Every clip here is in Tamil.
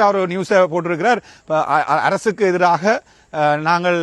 ஒரு நியூஸை போட்டிருக்கிறார். அரசுக்கு எதிராக நாங்கள்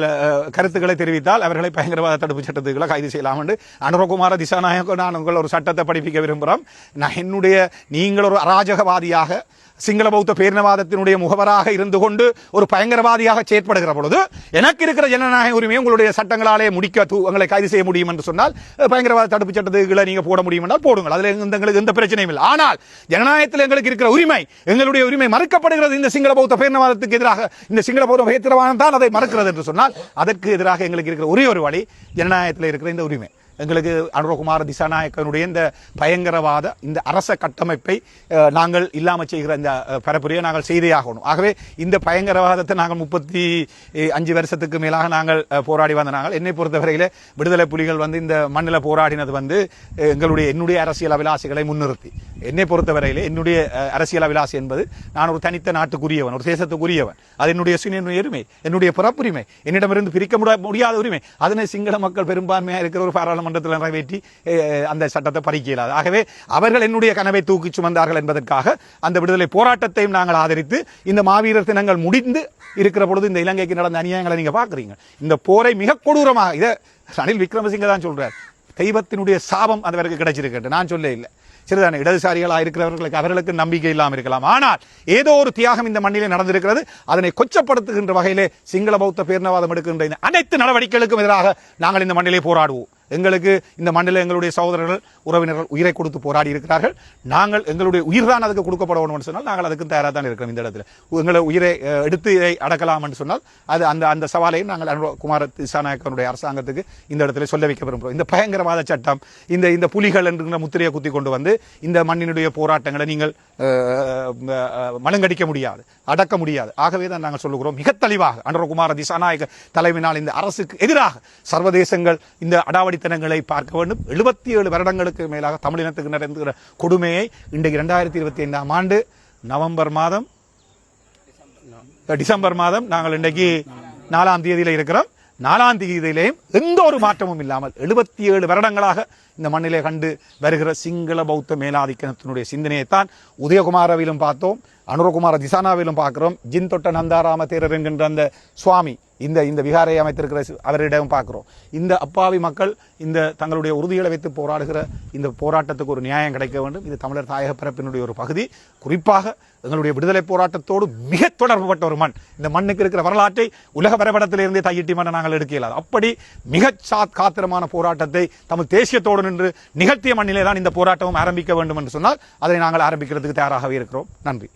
கருத்துக்களை தெரிவித்தால் அவர்களை பயங்கரவாத தடுப்பு சட்டத்துக்குள்ள கைது செய்யலாம் என்று அனுரகுமார திசாநாயகம் நான் உங்கள் ஒரு சட்டத்தை படிப்பிக்க விரும்புகிறோம் நான் என்னுடைய நீங்கள் ஒரு அராஜகவாதியாக சிங்கள பௌத்த பேரினவாதத்தினுடைய முகவராக இருந்து கொண்டு ஒரு பயங்கரவாதியாக செயற்படுகிற பொழுது எனக்கு இருக்கிற ஜனநாயக உரிமையை உங்களுடைய சட்டங்களாலே முடிக்க உங்களை கைது செய்ய முடியும் என்று சொன்னால் பயங்கரவாத தடுப்பு சட்டத்துக்குள்ள நீங்க போட முடியும் என்றால் போடுங்கள். அதில் எங்களுக்கு எந்த பிரச்சனையும் இல்லை. ஆனால் ஜனநாயகத்தில் எங்களுக்கு இருக்கிற உரிமை எங்களுடைய உரிமை மறுக்கப்படுகிறது. இந்த சிங்கள பௌத்த பேரினவாதத்துக்கு எதிராக இந்த சிங்கள பௌத்த பேத்திரவாதம் தான் அதை மறுக்கிறது என்று சொன்னால் அதற்கு எதிராக எங்களுக்கு இருக்கிற ஒரே ஒரு வழி ஜனநாயகத்தில் இருக்கிற இந்த உரிமை. எங்களுக்கு அனுரகுமார திசாநாயக்கனுடைய இந்த பயங்கரவாத இந்த அரச கட்டமைப்பை நாங்கள் இல்லாமல் செய்கிற இந்த பரப்புரையை நாங்கள் செய்தே ஆகணும். ஆகவே இந்த பயங்கரவாதத்தை நாங்கள் முப்பத்தி அஞ்சு வருஷத்துக்கு மேலாக நாங்கள் போராடி வந்த நாங்கள். என்னை பொறுத்தவரையிலே விடுதலை புலிகள் வந்து இந்த மண்ணில் போராடினது வந்து எங்களுடைய என்னுடைய அரசியல் அபிலாஷைகளை முன்னிறுத்தி. என்னை பொறுத்தவரையிலே என்னுடைய அரசியல் அபிலாஷை என்பது நான் ஒரு தனித்த நாட்டுக்குரியவன் ஒரு தேசத்துக்குரியவன். அது என்னுடைய சுய உரிமை என்னுடைய பிறப்புரிமை. என்னிடமிருந்து பிரிக்க முடியாத உரிமை. அதனை சிங்கள மக்கள் பெரும்பான்மையாக இருக்கிற ஒரு பாராளுமன்றத்தில் நிறைவேற்றி அந்த சட்டத்தை பறிக்க இயலாது ஆகவே அவர்கள் என்னுடைய கனவை தூக்கி சுமந்தார்கள் என்பதற்காக அந்த விடுதலை போராட்டத்தையும் நாங்கள் ஆதரித்து இந்த மாவீரர் தினங்கள் முடிந்து இருக்கிற பொழுது இந்த இலங்கைக்கு நடந்த அநியாயங்களை நீங்க பாக்குறீங்க இந்த போரை மிக கொடூரமாக இதை ரணில் விக்ரமசிங்க தான் சொல்றார். தெய்வத்தினுடைய சாபம் அந்த பிறகு கிடைச்சிருக்கின்ற நான் சொல்ல இல்லை. சிறுதானே இடதுசாரிகளாக இருக்கிறவர்களுக்கு அவர்களுக்கு நம்பிக்கை இல்லாமல் இருக்கலாம். ஆனால் ஏதோ ஒரு தியாகம் இந்த மண்ணிலே நடந்திருக்கிறது. அதனை கொச்சப்படுத்துகின்ற வகையிலே சிங்கள பௌத்த பேரினவாதம் எடுக்கின்ற அனைத்து நடவடிக்கைகளுக்கும் எதிராக நாங்கள் இந்த மண்ணிலே போராடுவோம். எங்களுக்கு இந்த மண்ணில் எங்களுடைய சகோதரர்கள் உறவினர்கள் உயிரை கொடுத்து போராடி இருக்கிறார்கள். நாங்கள் எங்களுடைய உயிர் தான் அதுக்கு கொடுக்கப்பட வேணும்னு சொன்னால் நாங்கள் அதுக்கு தயாராக தான் இருக்கிறோம் இந்த இடத்துல. எங்களை உயிரை எடுத்து இதை அடக்கலாம்னு சொன்னால் அது அந்த அந்த சவாலையும் நாங்கள் அனுர குமார திசாநாயக்கனுடைய அரசாங்கத்துக்கு இந்த இடத்துல சொல்ல வைக்க விரும்புகிறோம் இந்த பயங்கரவாத சட்டம் இந்த இந்த புலிகள் என்கிற முத்திரையை குத்தி கொண்டு வந்து இந்த மண்ணினுடைய போராட்டங்களை நீங்கள் மலங்கடிக்க முடியாது அடக்க முடியாது. ஆகவே தான் நாங்கள் சொல்லுகிறோம் மிக தெளிவாக அனுரகுமார திசாநாயக தலைமையினால் இந்த அரசுக்கு எதிராக சர்வதேசங்கள் இந்த அடாவடி அடாவடித்தனங்களை பார்க்க வேண்டும். எழுபத்தி ஏழு வருடங்களுக்கு மேலாக தமிழினத்துக்கு நடந்துகிற கொடுமையை இன்றைக்கு இரண்டாயிரத்தி இருபத்தி ஐந்தாம் ஆண்டு நவம்பர் மாதம் டிசம்பர் மாதம் நாங்கள் இன்றைக்கு நாலாம் தேதியில் இருக்கிறோம். நாலாம் தேதியிலேயும் எந்த ஒரு மாற்றமும் இல்லாமல் எழுபத்தி ஏழு வருடங்களாக இந்த மண்ணிலே கண்டு வருகிற சிங்கள பௌத்த மேலாதிக்கத்தினுடைய சிந்தனையைத்தான் உதயகுமாரவிலும் பார்த்தோம். அனுரகுமார திசானாவிலும் பார்க்குறோம். ஜின் தொட்ட நந்தாராம தேரர் என்கின்ற அந்த சுவாமி இந்த இந்த விகாரை அமைத்திருக்கிற அவரிடம் பார்க்குறோம். இந்த அப்பாவி மக்கள் இந்த தங்களுடைய உறுதிகளை வைத்து போராடுகிற இந்த போராட்டத்துக்கு ஒரு நியாயம் கிடைக்க வேண்டும். இது தமிழர் தாயக பிறப்பினுடைய ஒரு பகுதி. குறிப்பாக எங்களுடைய விடுதலை போராட்டத்தோடு மிக தொடர்புபட்ட ஒரு மண். இந்த மண்ணுக்கு இருக்கிற வரலாற்றை உலக வரைபடத்திலிருந்தே தையிட்டி மண்ணை நாங்கள் எடுக்க இயலாது அப்படி மிக சாத் காத்திரமான போராட்டத்தை தமிழ் தேசியத்தோடு நின்று நிகழ்த்திய மண்ணிலே தான் இந்த போராட்டமும் ஆரம்பிக்க வேண்டும் என்று சொன்னால் அதை நாங்கள் ஆரம்பிக்கிறதுக்கு தயாராகவே இருக்கிறோம். நன்றி.